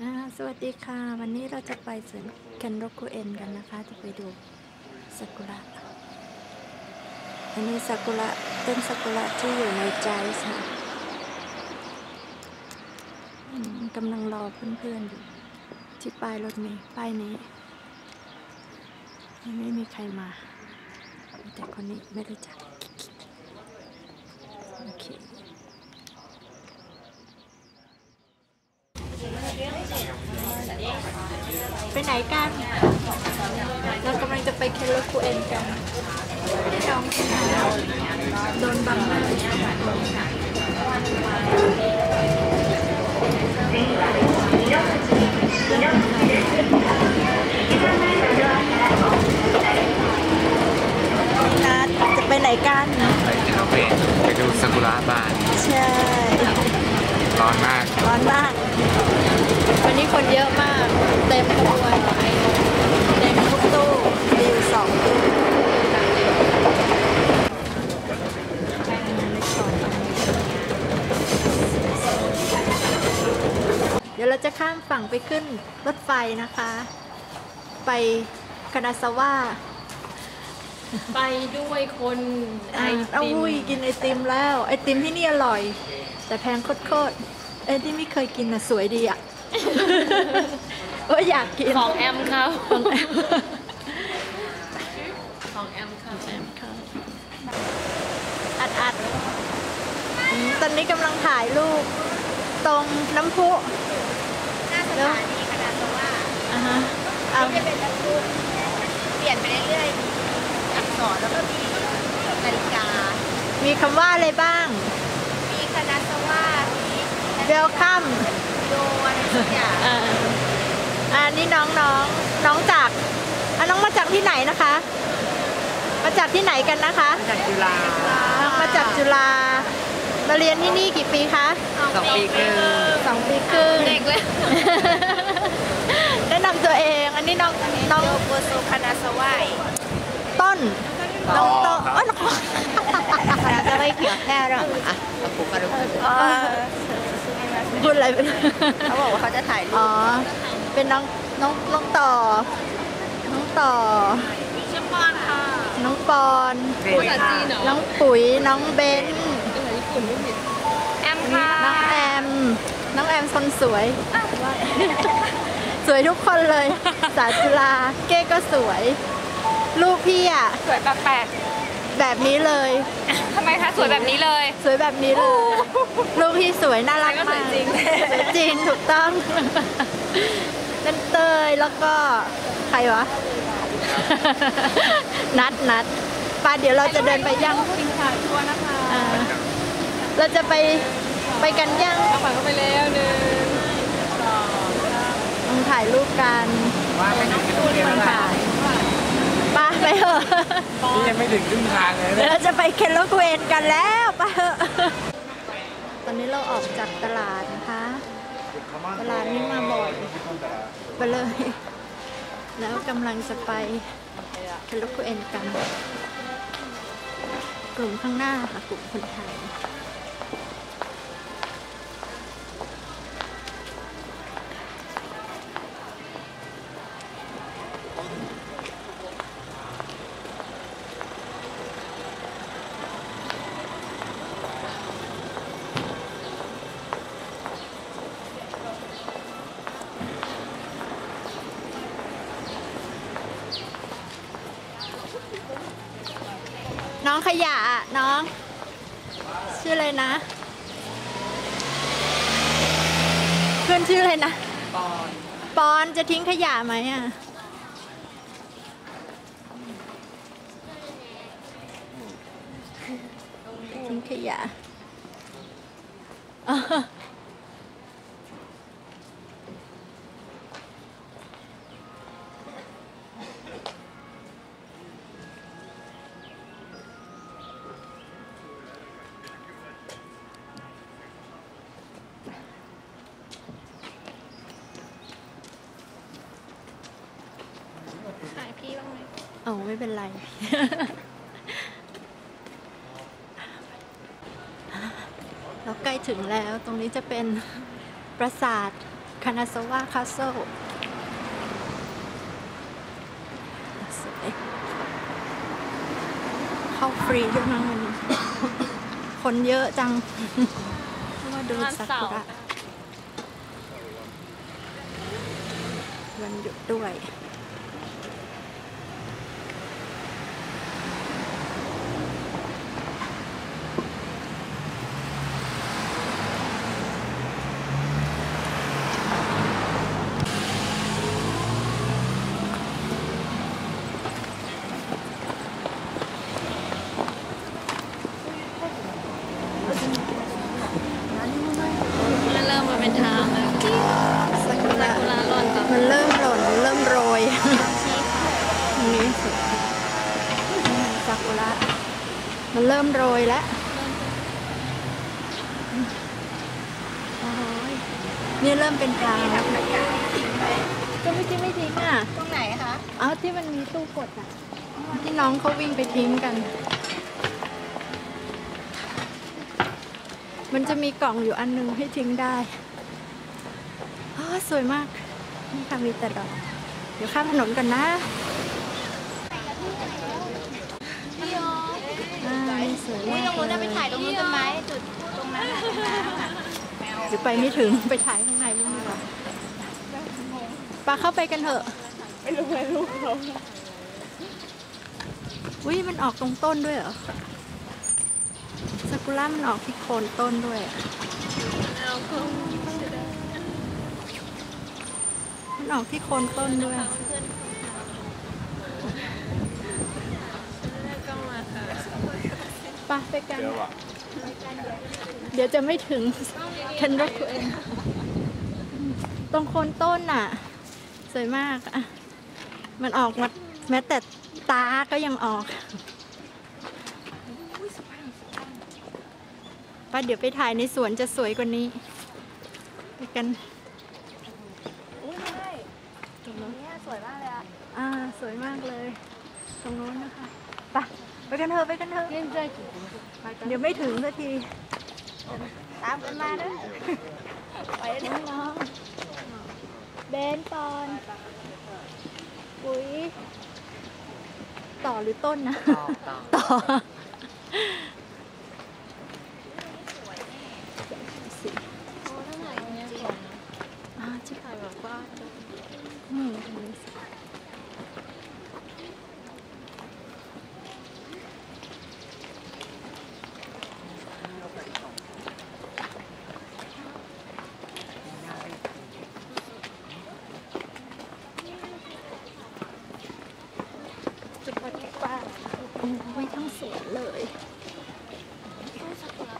สวัสดีค่ะ วันนี้เราจะไปสวนแคนโรโกเอ็นกันนะคะ จะไปดูซากุระ อันนี้ซากุระต้นซากุระที่อยู่ในใจค่ะกำลังรอเพื่อนๆอยู่ ที่ป้ายรถเมล์ป้ายนี้ยังไม่มีใครมา แต่คนนี้ไม่รู้จักโอเค ไปไหนกัน เรากำลังจะไปเคโลคูเอ็นกันที่น้องโดนบังหน้านัดจะไปไหนกัน ไปที่เราไปไปดูซากุระบาน ใช่ร้ อนมาก ร้อนมาก วันนี้คนเยอะมาก เต็มขบวนเต็มทุกตู้มีอยู่สองตู้เดี๋ยวเราจะข้ามฝั่งไปขึ้นรถไฟนะคะ ไปคานาซาวะไปด้วยคนไออะเอาติมวุ้ยกินไอติมแล้ว ไอติมที่นี่อร่อย แต่แพงโคตรๆ เอ้ยที่ไม่เคยกินนะสวยดีอะโอ้ยอยากกิน ของแอมเขาของแอมของแอมเขาแอมค่ะอัดอัดอืมตอนนี้กำลังถ่ายรูปตรงน้ำพุหน้าสถานีขนาดว่าอะฮะเอาไม่ได้เป็นตะกรุดเปลี่ยนไปเรื่อยๆมีอักษรแล้วก็มีนาฬิกา มีคำว่าอะไรบ้างมีคณะสว่ามี Welcome โดอะไรสักอย่างอ่าอ่านี่น้องน้องน้องจากอะน้องมาจากที่ไหนนะคะ มาจากที่ไหนกันนะคะจากจุฬาน้องมาจากจุฬามาเรียนที่นี่กี่ปีคะสองปีครึ่งสองปีครึ่งเด็กเลยแนะนำตัวเองอันนี้น้องน้องโยโกโซคณะสวายต้นน้องต้นอ๋อน้องคณะสวายเขียวแค่หรออะกระปุกกระปุกอ๋อ พูดอะไรเป็นเขาบอกว่าเขาจะถ่ายรูอ๋อปเป็นน้องน้องน้องต่อ น้องต่อชื่อปอนค่ะ น้องปอนภาษาจีนเหรอน้องปุ๋ย น้องเบนภาษาญี่ปุ่นไม่ผิดแอมค่ะ น้องแอม น้องแอมคนสวย สวยทุกคนเลย สาจุฬาเก้ก็สวย ลูกพี่อะ สวยแปลก แบบนี้เลยๆทำไมคะสวยแบบนี้เลยสวยแบบนี้เลยลูกพี่สวยน่ารักมากสวยจริงถูกต้องเป็นเตยแล้วก็ใครวะ นัดนัดป้าเดี๋ยวเราจะเดินไปยังกินขาชัวร์นะคะอ่าเราจะไปไปกันยังเอาฝังเข้าไปแล้วหนึ่งต้องถ่ายรูปกันว่าไม่ถึงครึ่งทางถ่ายป้า ไปเถอะนี่ยังไม่ถึงครึ่งทางเลยเดี๋ยวนะเราจะไปเคนโลเกวนกันแล้วไป้าเถอะตอนนี้เราออกจากตลาดนะคะ ตลาดนี้มาบ่อยไปเลย แล้วกำลังจะไปเคนโลเกวนกัน กลุ่มข้างหน้าค่ะกลุ่มคนไทย น้องขยะน้อง ชื่ออะไรนะ เพื่อนชื่ออะไรนะ ปอน ปอนจะทิ้งขยะไหมอะทิ้งขยะ อ๋ออ๋อไม่เป็นไร เราใกล้ถึงแล้วตรงนี้จะเป็นปราสาทคนาซาวะคาสเซิลสวยเข้าฟรีด้วยมั้งวันนี้ คนเยอะจังเพราะว่าดูซากุระวันหยุดด้วย มันเริ่มมาเป็นทางแล้ว ซากุระ กุลาหล่นต่อ มันเริ่มหล่นเริ่มโรย ตรงนี้สุดซากุระมัน เริ่มโรยแล้วโอ้ยนี่เริ่มเป็นทางแล้วก็ไม่ทิ้งไม่ทิ้งอะ ตรงไหนคะเอาที่มันมีตู้กดอะ ที่น้องเขาวิ่งไปทิ้งกัน มันจะมีกล่องอยู่อันนึงให้ทิ้งได้อ๋อสวยมาก นี่ค่ะมีแต่ดอก เดี๋ยวข้ามถนนกันนะอ่านี่สวย อุ้ย มาก ตรงนู้นน่ะไปเลยถ่ายตรงนู้นกันไหมจุดตรงนั้นน่ะตรงน้ำอะหรือไปไม่ถึงไปถ่ายข้างในนี่ดีกว่าปาเข้าไปกันเถอะไม่รู้ไม่รู้เขาอุ้ยมันออกตรงต้นด้วยเหรอซากุระมันออกที่โคนต้นด้วยอะเอาเขามันออกที่โคนต้นด้วย ก็มาค่ะ ไปไปกันเดี๋ยวจะไม่ถึงคันรถตัวเองตรงโคนต้นน่ะ สวยมากอะมันออกมาแม้แต่ตาก็ยังออกไป้าเดี๋ยวไปถ่ายในสวนจะสวยกว่านี้ ไปกันอุ้ยไม่ได้ตรงนี้สวยมากเลยอะ อ่า สวยมากเลย ตรงโน้นนะคะไป ไปกันเถอะไปกันเถอะเล่นใจเดี๋ยวไม่ถึงสักที ตามกันมาเด้อไปเด้อน้องๆเบนปอน ปุ๋ย ต่อหรือต้นนะ ต่อต่อ ต่อสิ โอ้ทั้งไหนเนี่ยของ อ่าชิบ ถ่ายแบบว่า อืมอันนี้สิ จุดพักป้าโอ้ยทั้งสวนเลยซากุระ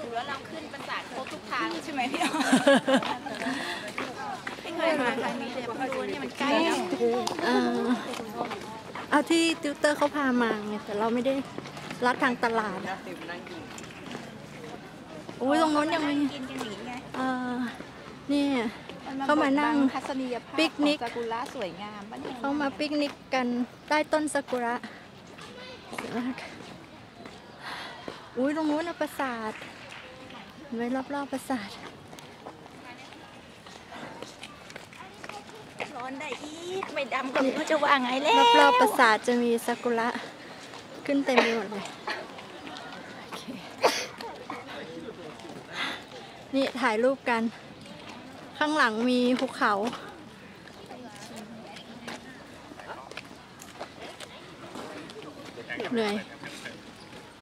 ดูแล้วเราขึ้นประสาทครบทุกทางใช่ไหมพี่อ๋อไม่เคยมาทางนี้เลยเพิ่งรู้ว่านี่มันใกล้เนาะเออเอาที่ติวเตอร์เขาพามาไงแต่เราไม่ได้ลัดทางตลาดอะอุ้ยตรงโน้นยังมีกินกันอย่างนี้ไง เออนี่เข้ามานั่งทัศนียภาพปิกนิกของซากุระสวยงามปะเนี่ยเขามาปิกนิกกันใต้ต้นซากุระสวยมากอุ้ยตรงโน้นนะปราสาทเห็นไว้รอบๆปราสาทร้อนได้อีกไม่ดำก็ไม่รู้จะว่าไงแล้วรอบๆปราสาทจะมีซากุระขึ้นเต็มไปหมดเลยโอเคนี่ถ่ายรูปกัน ข้างหลังมีภูเขา เหนื่อย